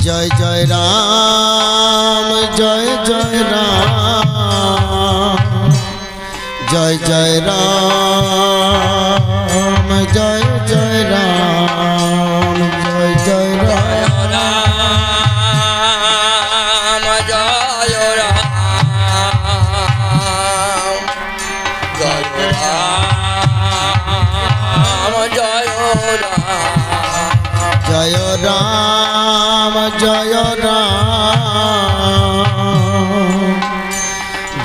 জয় জয় রাম জয় জয় রাম। জয় জয় রাম জয় জয়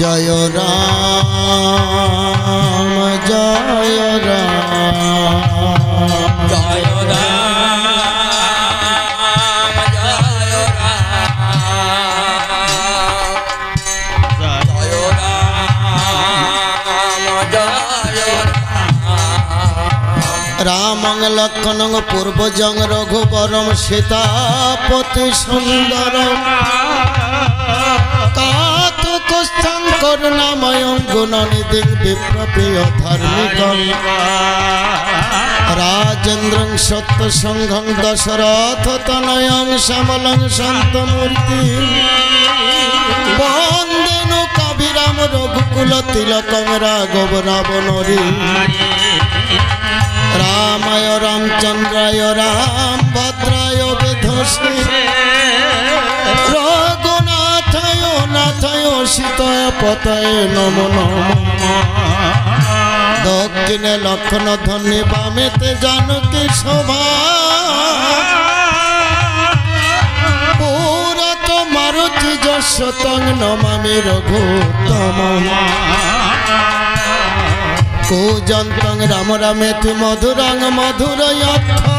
জয় রাম জয় রাম। জয় রাম রামং পূর্বজং রঘুবরম সীতাপতি সুন্দরম। কাত কুস্থং করুণাময়ং গুণনিধিং বিপ্রপ্রিয় ধার্মিকং রাজেন্দ্রং সত্য সংঘং দশরথ তনয়ং শ্যামলং শান্তমূর্তি। বন্দেনু কবিরাম রঘুকুল তিলকং রাঘব রাবণরী। রামায় রামচন্দ্রায় রাম ভদ্রায় রঘুনাথায় নাথায় সীতায় পতায় নম নম দক্ষিণে লক্ষণ ধন্যী বামেতে জানকী শোভা। পুরত মারুতি যশতং নমামি রঘুত্তম। কূজন্তং রাম রামেতি মধুরং মধুর অক্ষর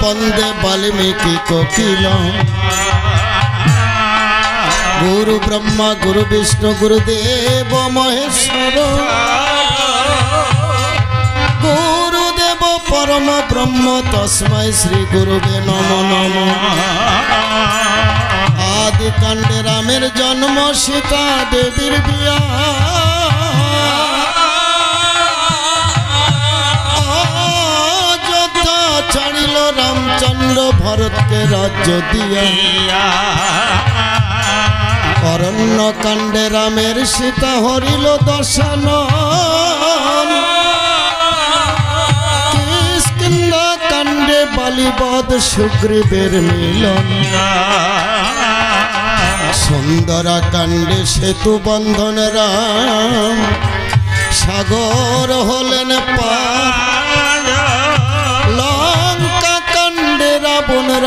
পন্দে বাল্মীকি কখিল গুরু ব্রহ্মা, গুরু বিষ্ণু, গুরুদেব, মহেশ্বর। গুরুদেব, পরম ব্রহ্ম তসময় শ্রী গুরুদে নম নম। আদিকাণ্ডে রামের জন্ম, সীতা দেবীর বিয়া। ছাড়িল রামচন্দ্র ভরতকে রাজ্য দিয়া। অরণ্য কাণ্ডে রামের সীতা হরিল দর্শন। কাণ্ডে বালিবদ সুগ্রীবের মিলন। সুন্দরা কাণ্ডে সেতু বন্ধন রাম। সাগর হলেন পার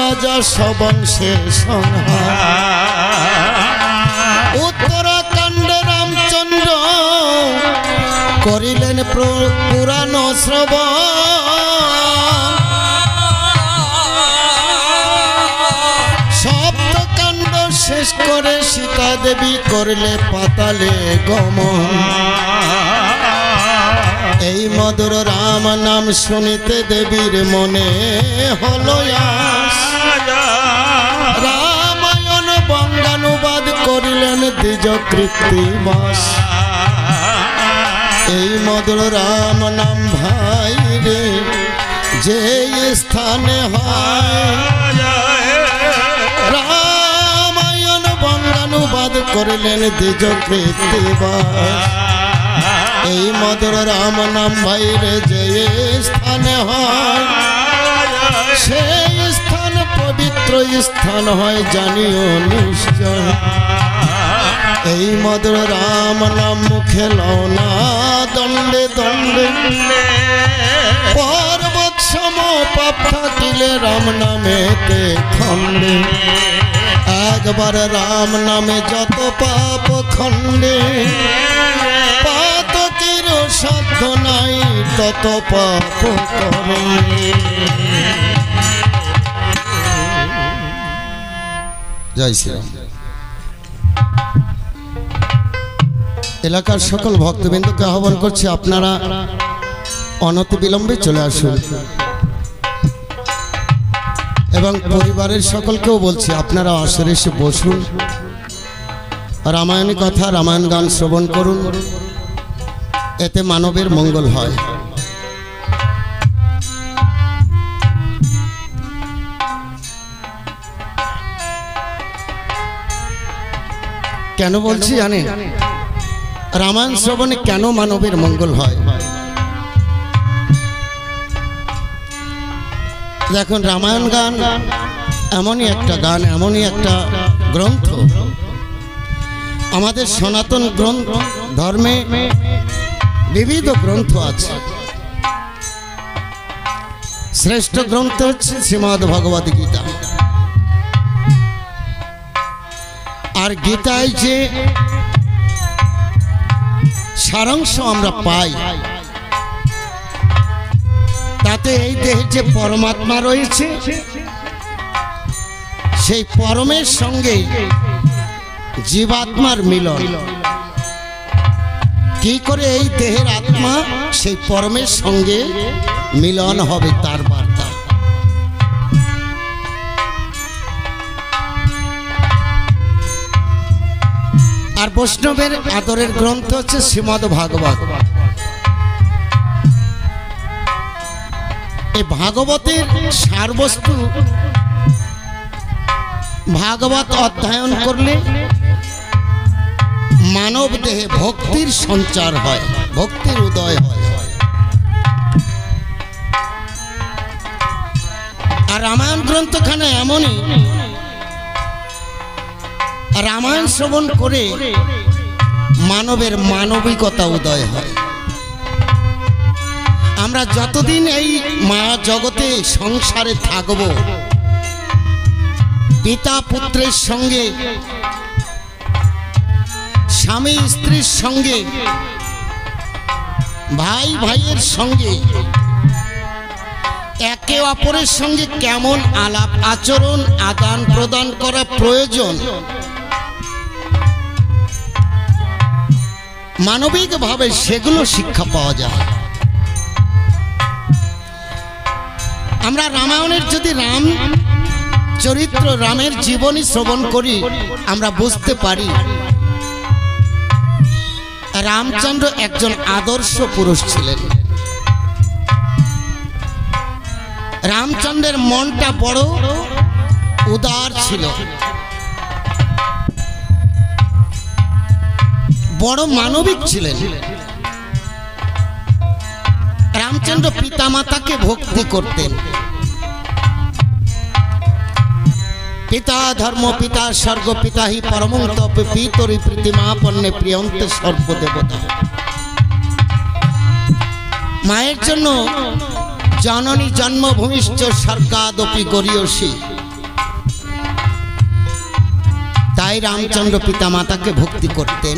রাজা সবংশে সংহার রামচন্দ্র করিলেন প্র- পুরাণ শ্রবণ। সপ্তকাণ্ড শেষ করে সীতা দেবী করলে পাতালে গমন। এই মধুর রাম নাম শুনিতে দেবীর মনে হলো করিলেন দ্বিজ কৃত্রিবাস এই মধুর রাম নাম ভাই রে, যে স্থানে রামায়ণ বঙ্গানুবাদ করিলেন দ্বিজ কৃত্রিবাস এই মধুর রাম নাম ভাই রে, যে স্থানে হয়। সেই পবিত্র স্থান হয়, জানিও নিশ্চয়। এই মধুর রাম নাম মুখে লওনা দণ্ডে দণ্ডে। পর্বত সম পাপ রাম নামেতে খণ্ডে? একবার রাম নামে যত পাপ খণ্ডে। পাতকের সাধ্য নাই, তত পাপ করে জয় শ্রীরাম এলাকার সকল ভক্তবৃন্দকে আহ্বান করছি আপনারা অনতি বিলম্বে চলে আসুন। এবং পরিবারের সকলকেও বলছি আপনারা আসরে এসে বসুন। রামায়ণী কথা, রামায়ণ গান শ্রবণ করুন। এতে মানবের মঙ্গল হয়। কেন বলছি জানেন রামায়ণ শ্রবণে কেন মানবের মঙ্গল হয়? দেখুন, রামায়ণ গান এমনই একটা গান, এমনই একটা গ্রন্থ। আমাদের সনাতন গ্রন্থ, ধর্মে বিবিধ গ্রন্থ আছে। শ্রেষ্ঠ গ্রন্থ হচ্ছে শ্রীমদ ভগবত গীতা। আর গীতায় যে সারাংশ আমরা পাই, তাতে এই দেহে যে পরমাত্মা রয়েছে, সেই পরমের সঙ্গে জীবাত্মার মিলন। কি করে এই দেহের আত্মা সেই পরমের সঙ্গে মিলন হবে তার বৈষ্ণবের আদরের গ্রন্থ হচ্ছে শ্রীমদ ভাগবত। এই ভাগবতের সারবস্তু ভাগবত অধ্যয়ন করলে মানব দেহে ভক্তির সঞ্চার হয়, ভক্তির উদয় হয়। আর রামায়ণ গ্রন্থখানে এমনই রামায়ণ শ্রবণ করে মানবের মানবিকতা উদয় হয়। আমরা যতদিন এই মা জগতে সংসারে থাকব, পিতা পুত্রের সঙ্গে, স্বামী স্ত্রীর সঙ্গে, ভাই ভাইয়ের সঙ্গে, একে অপরের সঙ্গে কেমন আলাপ আচরণ আদান প্রদান করা প্রয়োজন মানবিকভাবে সেগুলো শিক্ষা পাওয়া যায়। আমরা রামায়ণের যদি রাম চরিত্র রামের জীবনী শ্রবণ করি, আমরা বুঝতে পারি রামচন্দ্র একজন আদর্শ পুরুষ ছিলেন। রামচন্দ্রের মনটা বড়, উদার ছিল। বড় মানবিক ছিলেন। রামচন্দ্র পিতামাতাকে ভক্তি করতেন। পিতা ধর্ম, পিতা স্বর্গ, পিতা হি পরম পিতরি প্রীতিমাপন্নে প্রিয়ন্তে সর্বদেবতা। মায়ের জন্য জননী জন্মভূমিশ্চ স্বর্গাদপি গরিয়সী। তাই রামচন্দ্র পিতা মাতাকে ভক্তি করতেন।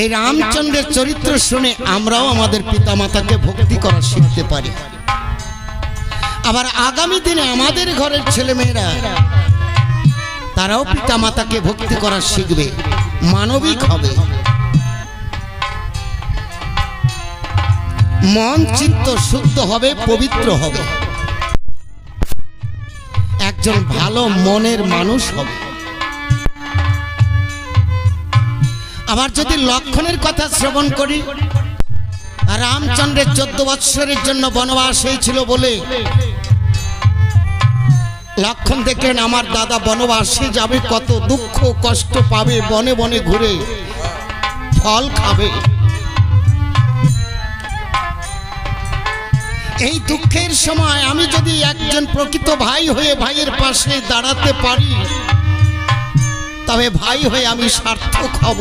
এই রামচন্দ্রের চরিত্র শুনে আমরাও আমাদের পিতামাতাকে ভক্তি করা শিখতে পারি। আবার আগামী দিনে আমাদের ঘরের ছেলেমেয়েরা, তারাও পিতামাতাকে ভক্তি করা শিখবে, মানবিক হবে। মন চিত্ত শুদ্ধ হবে, পবিত্র হবে। একজন ভালো মনের মানুষ হবে। আবার যদি লক্ষণের কথা শ্রবণ করি রামচন্দ্রের চোদ্দ বৎসরের জন্য বনবাস হয়েছিল বলে লক্ষণ দেখলেন আমার দাদা বনবাসে যাবে, কত দুঃখ কষ্ট পাবে বনে বনে ঘুরে, ফল খাবে। এই দুঃখের সময় আমি যদি একজন প্রকৃত ভাই হয়ে ভাইয়ের পাশে দাঁড়াতে পারি তবে ভাই হয়ে আমি সার্থক হব।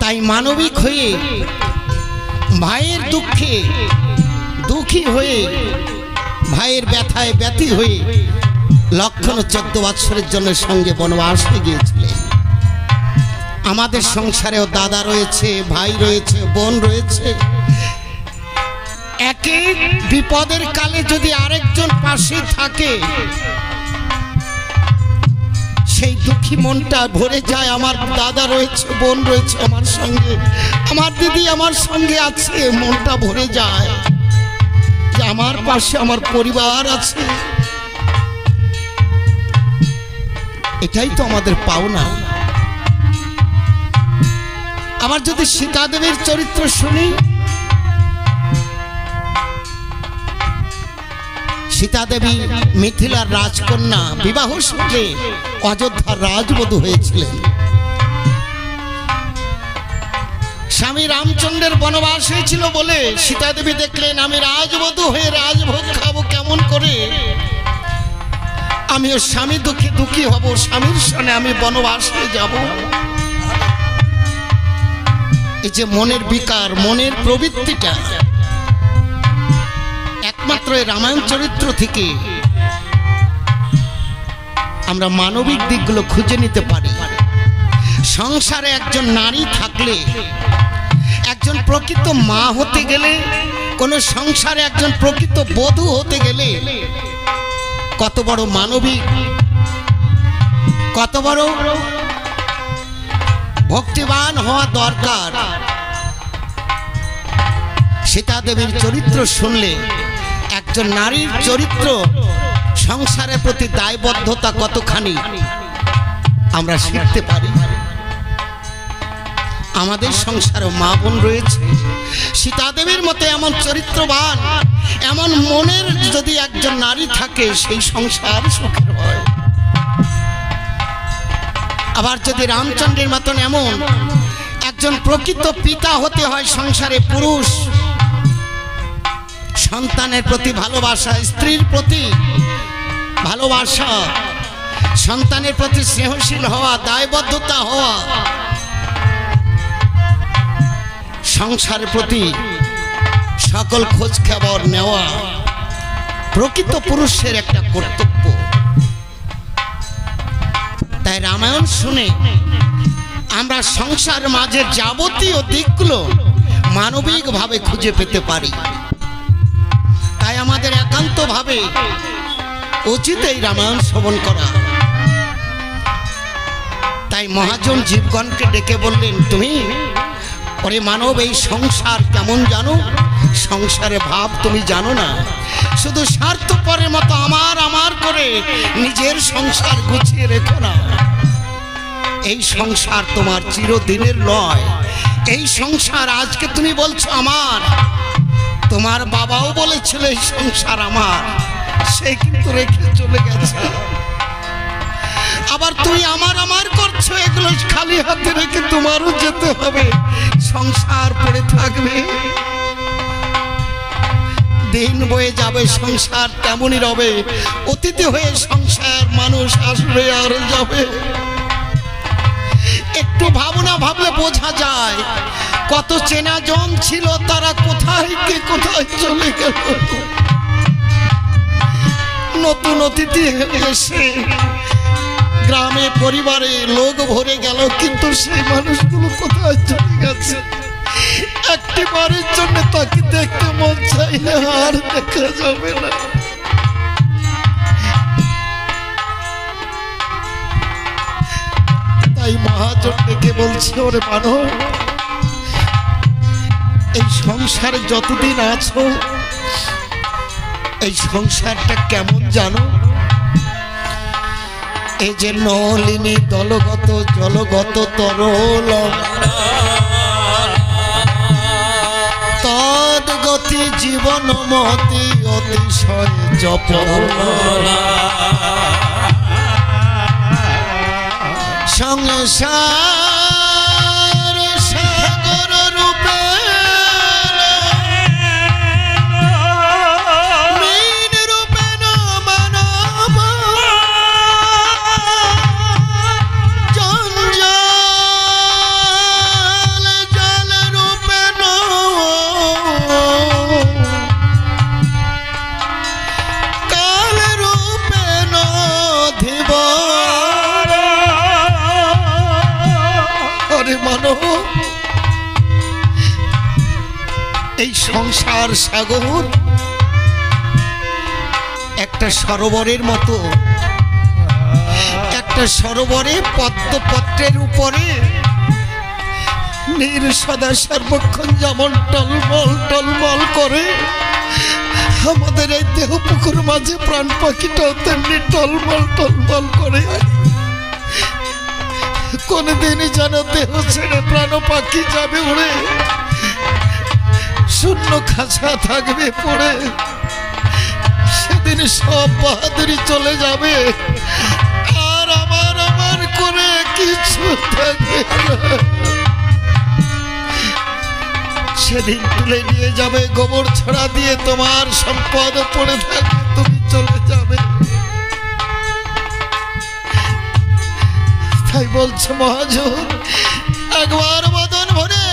তাই মানবিক হয়ে, ভাইয়ের দুঃখে দুঃখী হয়ে, ভাইয়ের ব্যথায় ব্যথী হয়ে লক্ষণ চোদ্দ বৎসরের জন্য সঙ্গে বনবাসে গিয়েছিলেন। আমাদের সংসারেও দাদা রয়েছে, ভাই রয়েছে, বোন রয়েছে। একে বিপদের কালে যদি আরেকজন পাশে থাকে সেই দুঃখী মনটা ভরে যায়। আমার দাদা রয়েছে, বোন রয়েছে আমার সঙ্গে। আমার দিদি আমার সঙ্গে আছে, মনটা ভরে যায়। যে আমার পাশে আমার পরিবার আছে। এটাই তো আমাদের পাওনা। আবার যদি সীতা দেবীর চরিত্র শুনি, সীতা দেবী মিথিলার রাজকন্যা, বিবাহ সূত্রে অযোধ্যার রাজবধূ হয়েছিলেন। স্বামী রামচন্দ্রের বনবাস হয়েছিল বলে সীতা দেবী দেখলেন, আমি রাজবধূ হয়ে রাজভোগ খাব কেমন করে? আমিও স্বামী দুঃখে দুঃখী হব, স্বামীর সনে আমি বনবাসে যাব। এই যে মনের বিকার, মনের প্রবৃত্তিটা, একমাত্র এই রামায়ণ চরিত্র থেকে আমরা মানবিক দিকগুলো খুঁজে নিতে পারি। সংসারে একজন নারী থাকলে, একজন প্রকৃত মা হতে গেলে, কোন সংসারে একজন প্রকৃত বধূ হতে গেলে, কত বড় মানবিক, কত বড় ভক্তিবান হওয়া দরকার। সীতা দেবীর চরিত্র শুনলে একজন নারীর চরিত্র সংসারের প্রতি দায়বদ্ধতা কতখানি? আমরা শিখতে পারি। আমাদের সংসারে মা বোন রয়েছে। সীতা দেবীর মতো এমন চরিত্রবান এমন মনের যদি একজন নারী থাকে সেই সংসার সুখের হয়। আবার যদি রামচন্দ্রের মতন এমন একজন প্রকৃত পিতা হতে হয় সংসারে পুরুষ সন্তানের প্রতি ভালোবাসা স্ত্রীর প্রতি ভালোবাসা। সন্তানের প্রতি স্নেহশীল হওয়া, দায়বদ্ধতা হওয়া। সংসারের প্রতি সকল খোঁজ খবর নেওয়া প্রকৃত পুরুষের একটা কর্তব্য। তাই রামায়ণ শুনে আমরা সংসার মাঝে যাবতীয় দিকগুলো মানবিকভাবে খুঁজে পেতে পারি। তাই আমাদের একান্তভাবে উচিত এই রামায়ণ শ্রবণ করা। তাই মহাজন জীবগণকে ডেকে বললেন, তুমি পরে মানব, এই সংসার কেমন জানো? সংসারে ভাব তুমি জানো না। শুধু স্বার্থ স্বার্থপরের মতো আমার আমার করে নিজের সংসার গুছিয়ে রেখো না। এই সংসার তোমার চিরদিনের নয়। এই সংসার আজকে তুমি বলছো আমার। তোমার বাবাও বলেছিল এই সংসার আমার। সে কিন্তু রেখে চলে গেছে। আবার তুই আমার আমার করছ, এগুলো খালি হাতে রেখে তোমারও যেতে হবে। সংসার পড়ে থাকবে। দিন বয়ে যাবে, সংসার তেমনই রবে। অতিথি হয়ে সংসার মানুষ আসবে আর যাবে। একটু ভাবনা ভাবলে বোঝা যায়, কত চেনা জন ছিল তারা কোথায়, কে কোথায় চলে গেল। নতুন অতিথি এসে গ্রামে পরিবারে লোক ভরে গেল, কিন্তু সেই মানুষগুলো কোথায় চলে গেছে? একটি বারের জন্য তাকে দেখতে মন চাইলে আর দেখা যাবে না। তাই মহাজন ডেকে বলছে, ওরে মানব, এই সংসারে যতদিন আছো এই সংসারটা কেমন জানো? এই যে নলিনী দলগত, জলগত তরল। তদ গতি জীবন মতি অতিশয় জপ সংসার সংসার সাগর। একটা সরোবরের মতো। একটা সরোবরে পদ্মপত্রের উপরে নীর সদা, সর্বক্ষণ যেমন টলমল টলমল করে আমাদের এই দেহ পুকুর মাঝে প্রাণ পাখিটাও তেমনি টলমল টলমল করে। কোনদিনই যেন দেহ ছেড়ে প্রাণ পাখি যাবে উড়ে। শূন্য খাঁচা থাকবে পড়ে। সেদিন সব বাহাদুরি চলে যাবে। আর আমার আমার করে কিছু থাকবে সেদিন তুলে নিয়ে যাবে, গোবর ছড়া দিয়ে তোমার সম্পদ পড়ে থাকবে তুমি চলে যাবে। তাই বলছে মহাজন, একবার বদন ভরে